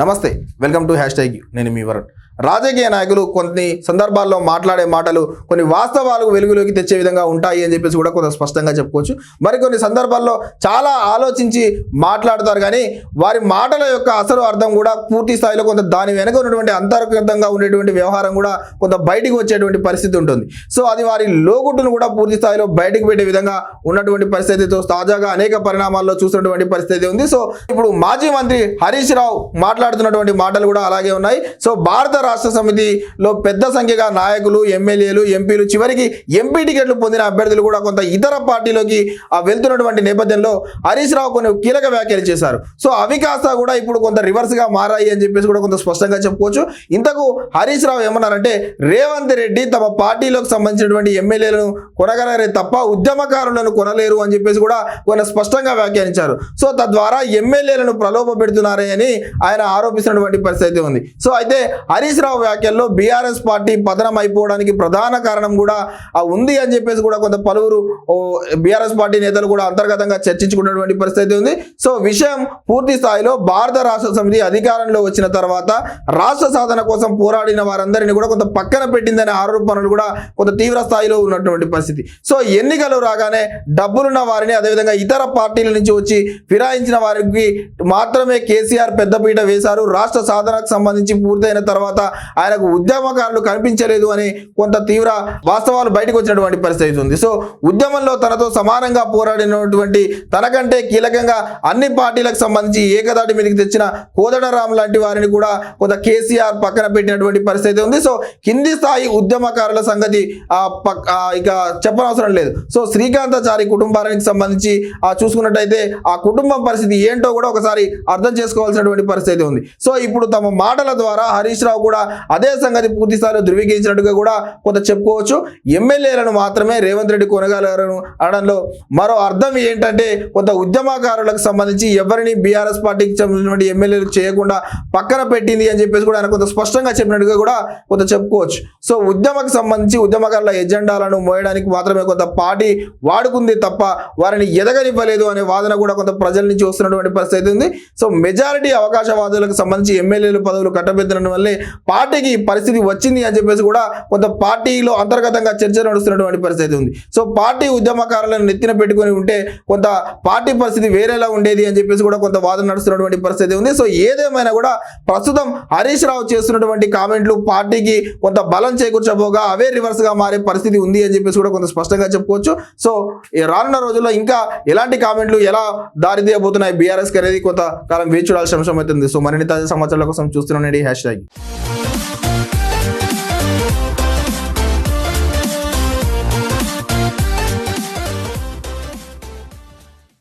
నమస్తే welcome to hash tag నేను మీ వరుణ్. రాజకీయ నాయకులు కొన్ని సందర్భాల్లో మాట్లాడే మాటలు కొన్ని వాస్తవాలు వెలుగులోకి తెచ్చే విధంగా ఉంటాయి అని చెప్పేసి కూడా కొంత స్పష్టంగా చెప్పుకోవచ్చు. మరికొన్ని సందర్భాల్లో చాలా ఆలోచించి మాట్లాడతారు కానీ వారి మాటల యొక్క అసలు అర్థం కూడా పూర్తి స్థాయిలో కొంత దాని వెనుక ఉన్నటువంటి అంతర్గతంగా ఉండేటువంటి వ్యవహారం కూడా కొంత బయటికి వచ్చేటువంటి పరిస్థితి ఉంటుంది. సో అది వారి లోగుట్టును కూడా పూర్తి స్థాయిలో బయటకు పెట్టే విధంగా ఉన్నటువంటి పరిస్థితితో తాజాగా అనేక పరిణామాల్లో చూసినటువంటి పరిస్థితి ఉంది. సో ఇప్పుడు మాజీ మంత్రి హరీష్ రావు మాట్లాడుతున్నటువంటి మాటలు కూడా అలాగే ఉన్నాయి. సో భారత రాష్ట్ర సమితిలో పెద్ద సంఖ్యగా నాయకులు ఎమ్మెల్యేలు ఎంపీలు చివరికి ఎంపీ టికెట్లు పొందిన అభ్యర్థులు కూడా కొంత ఇతర పార్టీలోకి ఆ వెళ్తున్నటువంటి నేపథ్యంలో హరీష్ రావు కొన్ని కీలక వ్యాఖ్యలు చేశారు. సో అవి కాస్త కూడా ఇప్పుడు కొంత రివర్స్గా మారాయి అని చెప్పేసి కూడా కొంత స్పష్టంగా చెప్పుకోవచ్చు. ఇంతకు హరీష్ రావు ఏమన్నారంటే రేవంత్ రెడ్డి తమ పార్టీలోకి సంబంధించినటువంటి ఎమ్మెల్యేలను కొనగలరే తప్ప ఉద్యమకారులను కొనలేరు అని చెప్పేసి కూడా కొంత స్పష్టంగా వ్యాఖ్యానించారు. సో తద్వారా ఎమ్మెల్యేలను ప్రలోభ పెడుతున్నారే అని ఆయన ఆరోపిస్తున్నటువంటి పరిస్థితి ఉంది. సో అయితే హరీష్ రావు వ్యాఖ్యల్లో బీఆర్ఎస్ పార్టీ పతనం అయిపోవడానికి ప్రధాన కారణం కూడా ఉంది అని చెప్పేసి కూడా కొంత పలువురు బీఆర్ఎస్ పార్టీ నేతలు కూడా అంతర్గతంగా చర్చించుకున్నటువంటి పరిస్థితి ఉంది. సో విషయం పూర్తి స్థాయిలో భారత రాష్ట్ర సమితి అధికారంలో వచ్చిన తర్వాత రాష్ట్ర సాధన కోసం పోరాడిన వారందరినీ కూడా కొంత పక్కన పెట్టిందనే ఆరోపణలు కూడా కొంత తీవ్ర స్థాయిలో ఉన్నటువంటి పరిస్థితి. సో ఎన్నికలు రాగానే డబ్బులున్న వారిని అదేవిధంగా ఇతర పార్టీల నుంచి వచ్చి ఫిరాయించిన వారికి మాత్రమే కేసీఆర్ పెద్దపీట వేశారు. రాష్ట్ర సాధనకు సంబంధించి పూర్తయిన తర్వాత ఆయనకు ఉద్యమకారులు కనిపించలేదు అని కొంత తీవ్ర వాస్తవాలు బయటకు వచ్చినటువంటి పరిస్థితి ఉంది. సో ఉద్యమంలో తనతో సమానంగా పోరాడినటువంటి తనకంటే కీలకంగా అన్ని పార్టీలకు సంబంధించి ఏకదాటి మీదకి తెచ్చిన కోదడరాం లాంటి వారిని కూడా కొంత కేసీఆర్ పక్కన పెట్టినటువంటి పరిస్థితి ఉంది. సో కింది స్థాయి ఉద్యమకారుల సంగతి ఇక చెప్పనవసరం లేదు. సో శ్రీకాంతాచారి కుటుంబానికి సంబంధించి ఆ చూసుకున్నట్టయితే ఆ కుటుంబం పరిస్థితి ఏంటో కూడా ఒకసారి అర్థం చేసుకోవాల్సినటువంటి పరిస్థితి ఉంది సో ఇప్పుడు తమ మాటల ద్వారా హరీష్ రావు కూడా అదే సంగతి పూర్తిస్థాయిలో ధృవీకరించినట్టుగా కూడా కొంత చెప్పుకోవచ్చు. ఎమ్మెల్యేలను మాత్రమే రేవంత్ రెడ్డి కొనగలరు అనడంలో మరో అర్థం ఏంటంటే కొంత ఉద్యమకారులకు సంబంధించి ఎవరిని బీఆర్ఎస్ పార్టీకి చెందినటువంటి ఎమ్మెల్యేలు చేయకుండా పక్కన పెట్టింది అని చెప్పేసి కూడా ఆయన కొంత స్పష్టంగా చెప్పినట్టుగా కూడా కొంత చెప్పుకోవచ్చు. సో ఉద్యమకు సంబంధించి ఉద్యమకారుల ఎజెండాలను మోయడానికి మాత్రమే కొంత పార్టీ వాడుకుంది తప్ప వారిని ఎదగనివ్వలేదు అనే వాదన కూడా కొంత ప్రజల నుంచి వస్తున్నటువంటి పరిస్థితి ఉంది. సో మెజారిటీ పదవులకు సంబంధించి ఎమ్మెల్యేలు పదవులు కట్టబెట్టడం వల్లే పార్టీకి పరిస్థితి వచ్చింది అని చెప్పేసి కూడా కొంత పార్టీలో అంతర్గతంగా చర్చ నడుస్తున్నటువంటి పరిస్థితి ఉంది. సో పార్టీ ఉద్యమకారులను నెత్తిన పెట్టుకొని ఉంటే కొంత పార్టీ పరిస్థితి వేరేలా ఉండేది అని చెప్పేసి కూడా కొంత వాదన నడుస్తున్నటువంటి పరిస్థితి ఉంది. సో ఏదేమైనా కూడా ప్రస్తుతం హరీష్ రావు చేస్తున్నటువంటి కామెంట్లు పార్టీకి కొంత బలం చేకూర్చబోగా అవే రివర్స్గా మారే పరిస్థితి ఉంది అని చెప్పేసి కూడా కొంత స్పష్టంగా చెప్పుకోవచ్చు. సో రానున్న రోజుల్లో ఇంకా ఎలాంటి కామెంట్లు ఎలా దారిదీయబోతున్నాయి బీఆర్ఎస్ అనేది కొంత కాలం వేచి చూడాల్సిన అంశం అవుతుంది సో మరిన్ని తాజా సమాచారాల కోసం చూస్తున్నానండి హ్యాష్ ట్యాగ్